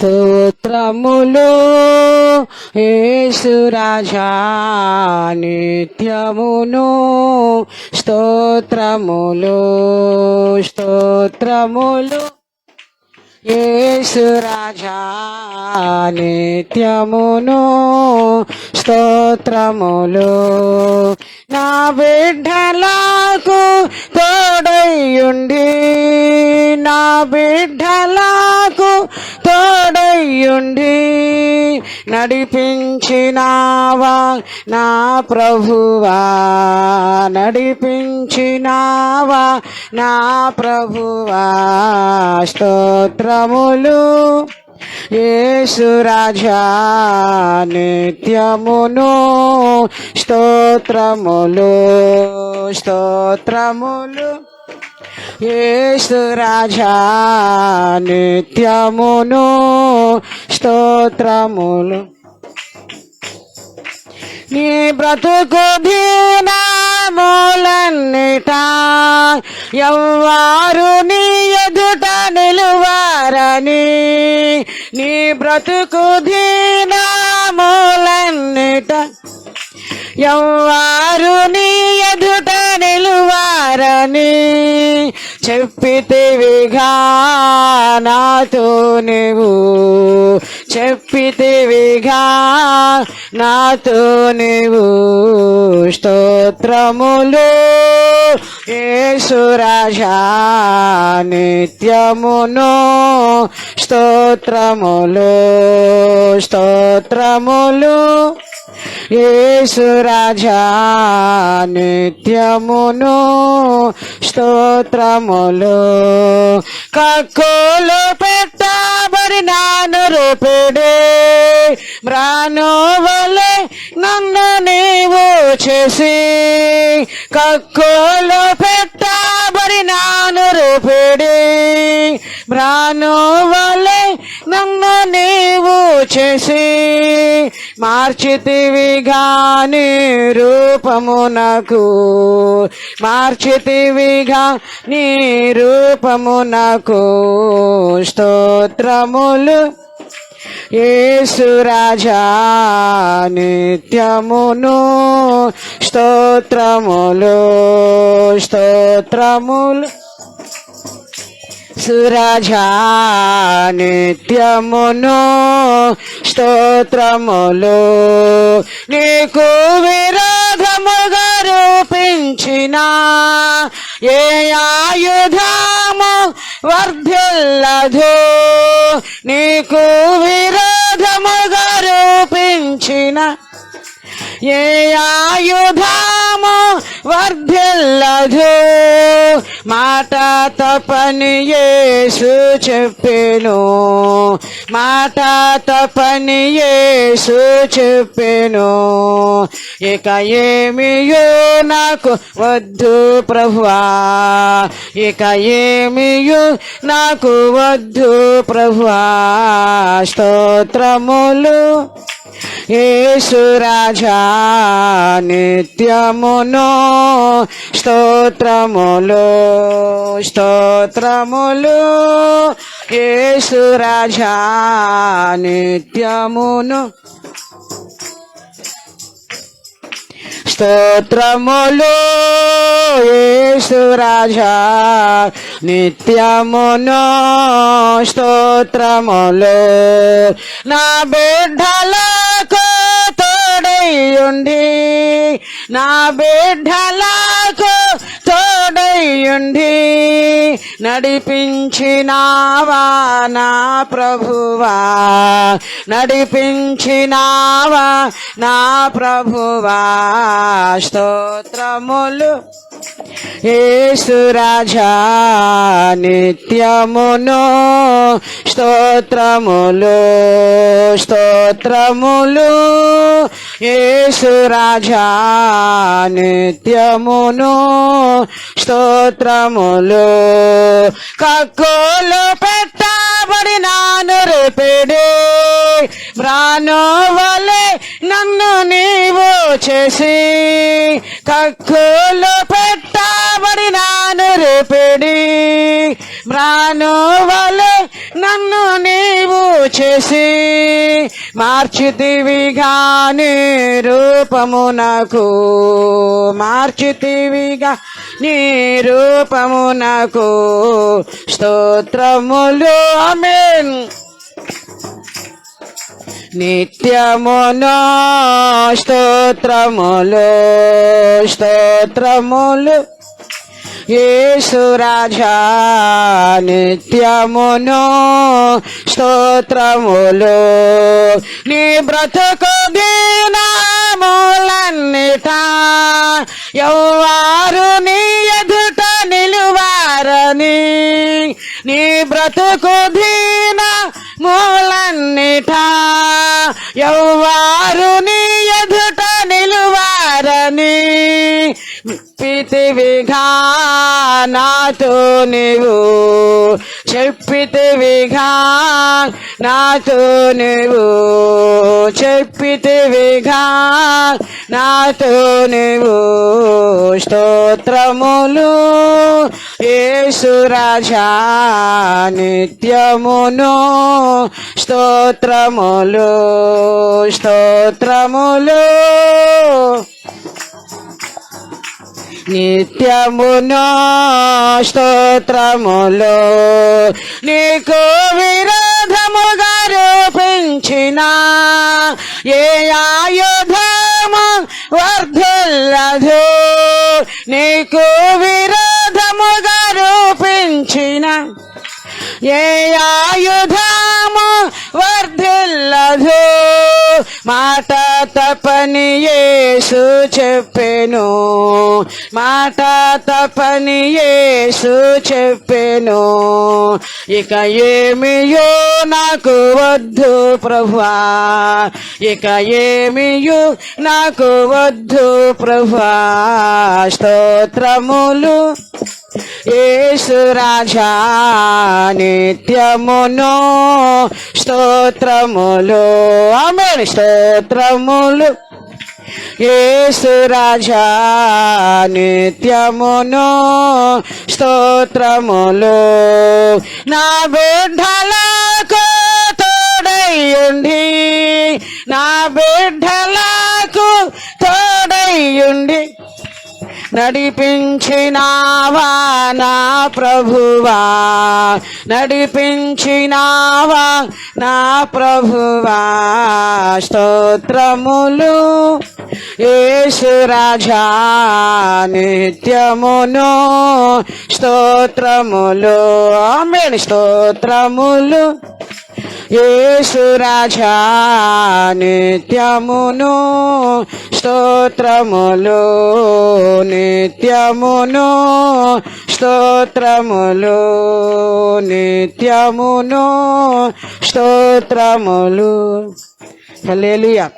స్తోత్రములు యేసురాజా నిత్యమును. స్తోత్రములు స్తోత్రములు యేసురాజా నిత్యమును. స్తోత్రములు నా బిడ్డలకు తోడయ్యుండి నా బిడ్డలకు తోడయ్యుండి నడిపించినావా నా ప్రభువా? నడిపించినావా నా ప్రభువా? స్తోత్రములు యేసురాజా నిత్యమును స్తోత్రములు స్తోత్రములు. యేసురాజా నిత్యమును స్తోత్రములు. నీ బ్రతుకు దీనములన్నిట ఎవ్వారు నీ ఎదుట నిలువారని నీ బ్రతుకు దీనములన్నిట ఎవ్వారు నీ ఎదు నిలువారని చెప్పితివిగా నాతో నువ్వు. చెప్పితివిగా నాతో నువ్వు. స్తోత్రములు యేసురాజా నిత్యమును. స్తోత్రములు స్తోత్రములు యేసురాజా నిత్యమును స్తోత్రములు. కక్కులు పెట్టబడి నాను రూపిడే మ్రాను వలె నన్ను నీవు చేసి కక్కులు పెట్టబడి నాను రూపిడి మ్రాను వలె నన్ను నీవు చేసి మార్చితివి గాని రూపమునకు మార్చితివిగా నీ రూపమునకు స్తోత్రములు యేసురాజా నిత్యమును స్తోత్రములు స్తోత్రములు. సురాజా నిత్యమును స్తోత్రములు నీకు విరోధముగా రూపించిన ఏ ఆయుధము వర్ధిల్లదు. నీకు విరోధముగా రూపించిన ఏ ఆయుధము వర్ధిల్లదు. మాట తపని యేసు చెప్పెను. మాట తపని యేసు చెప్పెను. ఇక ఏమియో నాకు వద్దు ప్రభువా. ఇక ఏమియో నాకు వద్దు ప్రభువా. స్తోత్రములు. నిత్యము స్తోత్రమును స్తోత్రములు స్తోత్రములు. యేసురాజా నిత్యమును. స్తోత్రములు యేసురాజా నిత్యమును. స్తోత్రములు. నా బిడ్డలో తోడయ్యుండి నా బిడ్డలకు తోడయ్యుండి నడిపించినావా నా ప్రభువా నడిపించినావా నా ప్రభువా. స్తోత్రములు ఏసురాజా నిత్యమును స్తోత్రములు స్తోత్రములు ఏసురాజా నిత్యమును స్తోత్రములు. కక్కులు పెట్టబడి రేపిడి. రేపిడే వలె నన్ను నీవు చేసి కక్కులు పెట్టబడినాను రేపిడి. బ్రాను నన్ను నీవు చేసి మార్చితివి నీ రూపమునకు. మార్చితివిగా నీ రూపమునకు. స్తోత్రములు అమేన్ నిత్యమును స్తోత్రములు స్తోత్రములు. యేసు నిత్యమును స్తోత్రములు. నీ బ్రతుకు దీనములన్నిట ఎవ్వారు నీ ఎదుట నిలువారని. నీ బ్రతుకు దీన మూలన్నిట ఎవ్వారు నీ ఎదుట నిలువారని. చెప్పితివిగా నాతో నీవు చెప్పితివిగా నాతో నీవు చెప్పితివిగా నాతో నీవు. స్తోత్రములు యేసు నిత్యమును స్తోత్రములు స్తోత్రములు నిత్యమును స్తోత్రములు నీకు విరోధముగా రూపించిన ఏ ఆయుధము వర్ధుల్లదు? నీకు విరోధముగా రూపించిన ఏ ఆయుధము మాట తపని యేసు చెప్పెను. మాట తపని యేసు చెప్పెను. ఇక ఏమియో నాకు వద్దు ప్రభా ఇక ఏమియో నాకు వద్దు ప్రభా స్తోత్రములు యేసు రాజా నిత్యమును స్తోత్రములు. ఆమె స్తోత్రములు. ఏసు రాజా నిత్యమును స్తోత్రములు. నా బిడ్డలకు తోడయ్యుండి నా బిడ్డ నడిపించినావా నా ప్రభువా? నడిపించినావా నా ప్రభువా? స్తోత్రములు యేసు రాజా నిత్యమును స్తోత్రములు. ఆమె స్తోత్రములు యేసు నిత్యమును స్తోత్రములు నిత్యమును స్తోత్రములు నిత్యమును స్తోత్రములు. హల్లెలూయా.